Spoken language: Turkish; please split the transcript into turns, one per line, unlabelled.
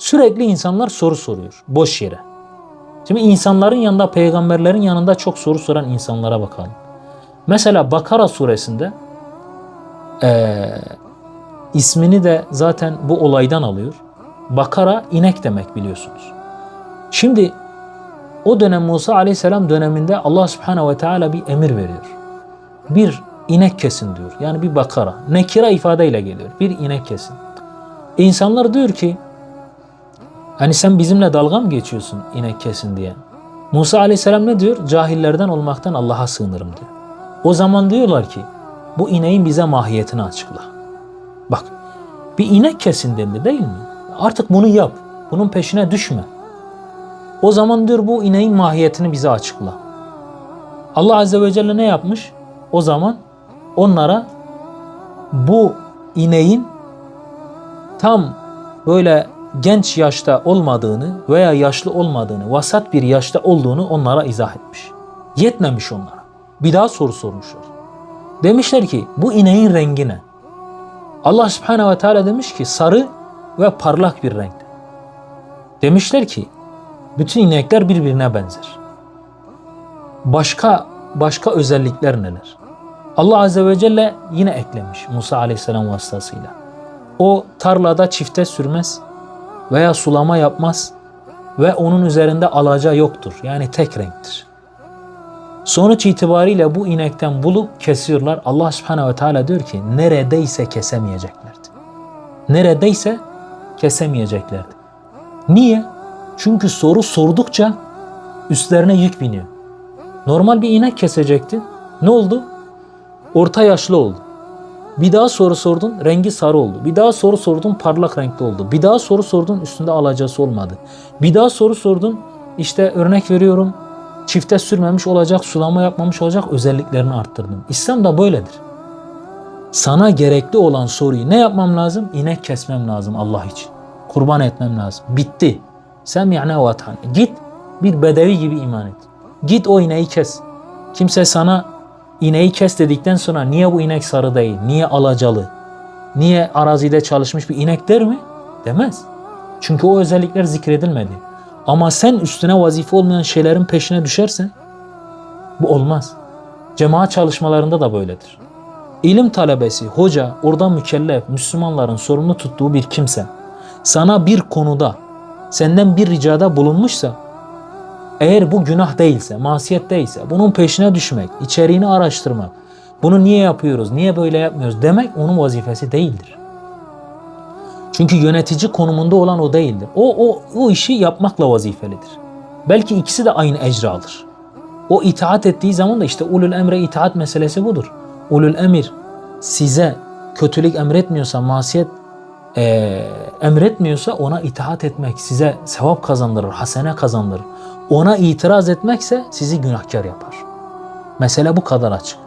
Sürekli insanlar soru soruyor boş yere. Şimdi insanların yanında, peygamberlerin yanında çok soru soran insanlara bakalım. Mesela Bakara suresinde eee, ismini de zaten bu olaydan alıyor. Bakara inek demek biliyorsunuz. Şimdi o dönem Musa aleyhisselam döneminde Allah subhanehu ve teala bir emir veriyor. Bir inek kesin diyor. Yani bir bakara. Nekira ifadeyle geliyor. Bir inek kesin. İnsanlar diyor ki hani sen bizimle dalga mı geçiyorsun inek kesin diye. Musa aleyhisselam ne diyor? Cahillerden olmaktan Allah'a sığınırım diyor. O zaman diyorlar ki bu ineğin bize mahiyetini açıkla. Bak bir inek kesin dendi değil mi? Artık bunu yap. Bunun peşine düşme. O zaman diyor bu ineğin mahiyetini bize açıkla. Allah Azze ve Celle ne yapmış? O zaman onlara bu ineğin tam böyle genç yaşta olmadığını veya yaşlı olmadığını, vasat bir yaşta olduğunu onlara izah etmiş. Yetmemiş onlara. Bir daha soru sormuşlar. Demişler ki bu ineğin rengi ne? Allah Subhanahu ve Teala demiş ki sarı ve parlak bir renkte. Demişler ki bütün inekler birbirine benzer. Başka başka özellikler neler? Allah Azze ve Celle yine eklemiş Musa Aleyhisselam vasıtasıyla. O tarlada çifte sürmez veya sulama yapmaz ve onun üzerinde alaca yoktur. Yani tek renktir. Sonuç itibariyle bu inekten bulup kesiyorlar. Allah Subhanahu ve Teala diyor ki neredeyse kesemeyeceklerdi. Neredeyse kesemeyeceklerdi. Niye? Çünkü soru sordukça üstlerine yük biniyor. Normal bir inek kesecekti. Ne oldu? Orta yaşlı oldu. Bir daha soru sordun rengi sarı oldu. Bir daha soru sordun parlak renkli oldu. Bir daha soru sordun üstünde alacası olmadı. Bir daha soru sordun işte örnek veriyorum çifte sürmemiş olacak, sulama yapmamış olacak özelliklerini arttırdım. İslam da böyledir. Sana gerekli olan soruyu ne yapmam lazım? İnek kesmem lazım Allah için. Kurban etmem lazım. Bitti. Sen yani vatan. Git bir bedevi gibi iman et. Git o ineği kes. Kimse sana ineği kes dedikten sonra niye bu inek sarı değil? Niye alacalı? Niye arazide çalışmış bir inek der mi? Demez. Çünkü o özellikler zikredilmedi. Ama sen üstüne vazife olmayan şeylerin peşine düşersen bu olmaz. Cemaat çalışmalarında da böyledir. İlim talebesi, hoca, orada mükellef, Müslümanların sorumlu tuttuğu bir kimse sana bir konuda senden bir ricada bulunmuşsa eğer bu günah değilse, masiyet değilse bunun peşine düşmek, içeriğini araştırmak, bunu niye yapıyoruz, niye böyle yapmıyoruz demek onun vazifesi değildir. Çünkü yönetici konumunda olan o değildir. O, o, o işi yapmakla vazifelidir. Belki ikisi de aynı ecra alır. O itaat ettiği zaman da işte ulul emre itaat meselesi budur. Ulul emir size kötülük emretmiyorsa, masiyet eee, emretmiyorsa ona itaat etmek size sevap kazandırır, hasene kazandırır. Ona itiraz etmekse sizi günahkar yapar. Mesele bu kadar açık.